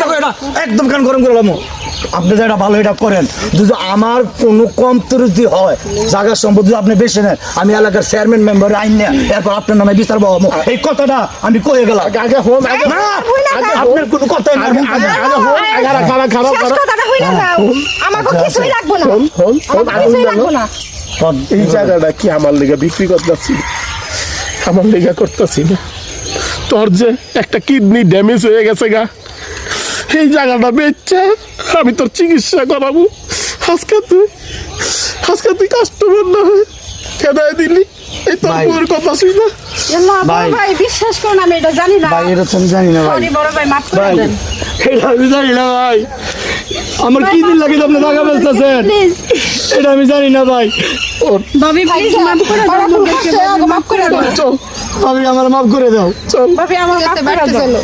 কথা কই না? একদম কান গরম করে লামো। আপনি যেটা ভালো এটা করেন। যদি আমার কোনো কম ত্রুটি হয় জায়গার সম্পদ যদি আপনি বেশি নেন আমি এলাকার চেয়ারম্যান মেম্বার আইন নেন এরপর আপনার নামে বিচার বহাবো এই কথাটা আমি কয়ে গেলাম। আগে আগে হোম আগে না আগে আপনার কোনো কথাই না আগে আগে আগে হোম আগে খারাপ খারাপ শেষ খারাপ কথাটা হইল না আমাকে কিছুই লাগবো না। হোম হোম হোম আমাকে আগুন কিছুই জানো না। এই জায়গাটা কি আমার লেগে বিক্রি করতেছি আমার লেগে করতেছি না তোর যে একটা কিডনি ড্যামেজ হয়ে গেছে গা। এই জায়গাটা বেচছে আমি তোর চিকিৎসা করাবো আজকে তুই আজকে তুই কাস্টমার না হয়ে খেদায় দিলি এই তোর। বউয়ের কথা শুই না ভাই। বিশ্বাস করুন আমি এটা জানি না ভাই এটা তো আমি জানি না ভাই বড় ভাই মাফ করে দেন এটা আমি জানি না ভাই আমার কি দিন লাগে আপনি টাকা বেচতেছেন এটা আমি জানি না ভাই ভাবি প্লিজ মাফ করে দাও মাফ করে দাও চল আমি আমার মাফ করে দাও চল ভাবি আমার মাফ করে দাও